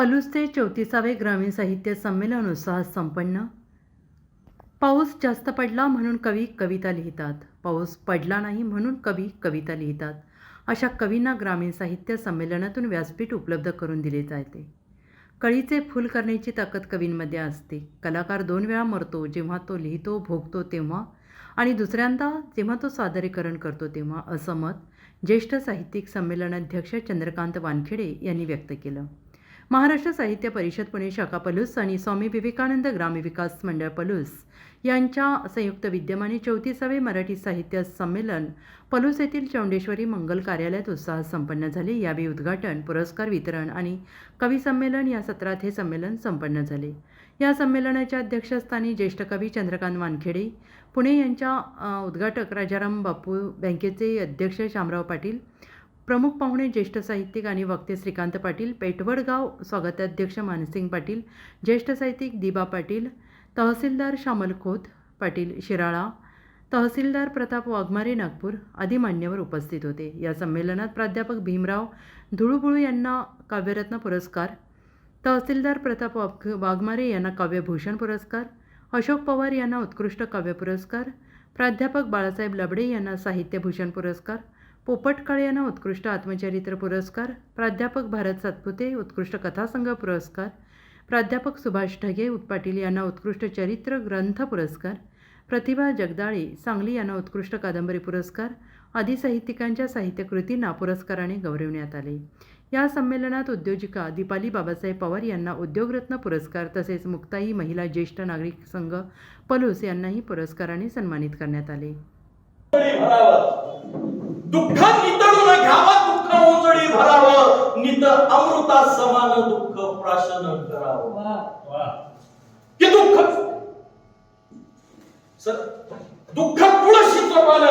पलूसचे चौतीसावे ग्रामीण साहित्य संमेलन उत्साहात संपन्न. पाऊस जास्त पडला म्हणून कवी कविता लिहितात. पाऊस पडला नाही म्हणून कवी कविता लिहितात. अशा कवींना ग्रामीण साहित्य संमेलनातून व्यासपीठ उपलब्ध करून दिले जाते. कळीचे फूल करण्याची ताकद कवींमध्ये असते. कलाकार दोन वेळा मरतो जेव्हा तो लिहितो भोगतो तेव्हा आणि दुसऱ्यांदा जेव्हा तो सादरीकरण करतो तेव्हा असं मत ज्येष्ठ साहित्यिक संमेलनाध्यक्ष चंद्रकांत वानखेडे यांनी व्यक्त केलं. महाराष्ट्र साहित्य परिषद पुणे शाखा पलूस आणि स्वामी विवेकानंद ग्रामविकास मंडळ पलूस यांच्या संयुक्त विद्यमाने चौतीसावे मराठी साहित्य संमेलन पलूस येथील चौंडेश्वरी मंगल कार्यालयात उत्साहात संपन्न झाले. यावेळी उद्घाटन पुरस्कार वितरण आणि कवी संमेलन या सत्रात हे संमेलन संपन्न झाले. या संमेलनाच्या अध्यक्षस्थानी ज्येष्ठ कवी चंद्रकांत वानखेडे पुणे यांच्या उद्घाटक राजाराम बापू बँकेचे अध्यक्ष शामराव पाटील प्रमुख पाहुणे ज्येष्ठ साहित्यिक आणि वक्ते श्रीकांत पाटील पेटवडगाव स्वागताध्यक्ष मानसिंग पाटील ज्येष्ठ साहित्यिक दिबा पाटील तहसीलदार श्यामल खोत पाटील शिराळा तहसीलदार प्रताप वाघमारे नागपूर आदी मान्यवर उपस्थित होते. या संमेलनात प्राध्यापक भीमराव धुळुबुळू यांना काव्यरत्न पुरस्कार तहसीलदार प्रताप वाघ वाघमारे यांना काव्यभूषण पुरस्कार अशोक पवार यांना उत्कृष्ट काव्य पुरस्कार प्राध्यापक बाळासाहेब लबडे यांना साहित्यभूषण पुरस्कार पोपटकाळे यांना उत्कृष्ट आत्मचरित्र पुरस्कार प्राध्यापक भारत सातपुते उत्कृष्ट कथासंग्रह पुरस्कार प्राध्यापक सुभाष ढगे पाटील यांना उत्कृष्ट चरित्र ग्रंथ पुरस्कार प्रतिभा जगदाळे सांगली यांना उत्कृष्ट कादंबरी पुरस्कार आदी साहित्यिकांच्या साहित्यकृतींना पुरस्काराने गौरवण्यात आले. या संमेलनात उद्योजिका दीपाली बाबासाहेब पवार यांना उद्योगरत्न पुरस्कार तसेच मुक्ताई महिला ज्येष्ठ नागरिक संघ पलूस यांनाही पुरस्काराने सन्मानित करण्यात आले. दुःखात नितळून घ्यावा दुःख ओझडी भरावं नित अमृता समान दुःख प्राशन करावं. की दुःख. सर दुःख तुळशीचं पान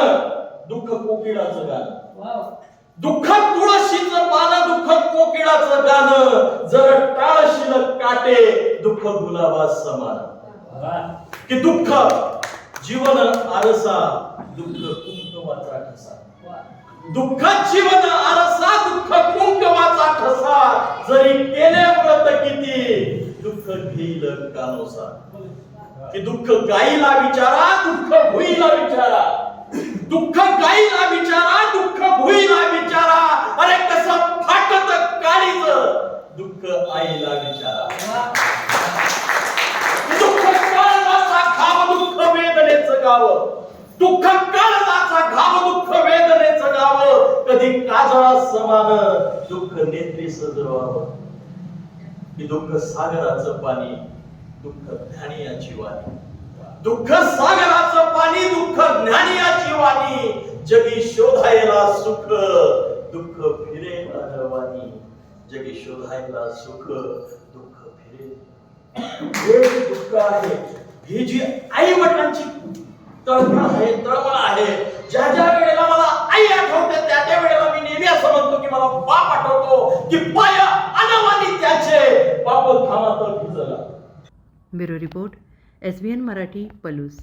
दुःख कोकिळाचं गाणं. दुःखात तुळशीचं पान दुःख कोकिळाचं गाणं. जर टाळशील काटे दुःख गुलाबा समान. की दुःख जीवन आरसा दुःख कुंकवाचा ठसा. दुःखात जीवन आरसा दुःख कुंकवाचा ठसा. जरी केले व्रत किती दुःख घेईल कानोसा की दुःख गाईला विचारा दुःख भुईला विचारा. दुःख गाईला विचारा दुःख भुईला विचारा. अरे कसं फाटत काळीच दुःख आईला विचारा. दुःख काळजाचा घाव दुःख वेदनेचं गाव. दुःख काळजाचा घाव दुःख वेदनेच गाव कधी काजळा समान दुःख नेत्री सजवावं. की दुःख सागराचं पाणी दुःख ज्ञानियाची वाणी. दुःख सागराचं पाणी दुःख ज्ञानियाची वाणी. जगी शोधायला सुख दुःख फिरे अनवानी जगी शोधायला सुख दुःख फिरे. हे दुःख आहे. ही जी आई वडिलांची तळमळ आहे तळमळ आहे. ज्या ज्या वेळेला मला आई आठवते त्या त्या वेळेला मी नेहमी असं म्हणतो की मला बाप आठवतो की पाय अनवानी त्याचे. बाप थांबत भिजला. Bureau report S B N Marathi Palus.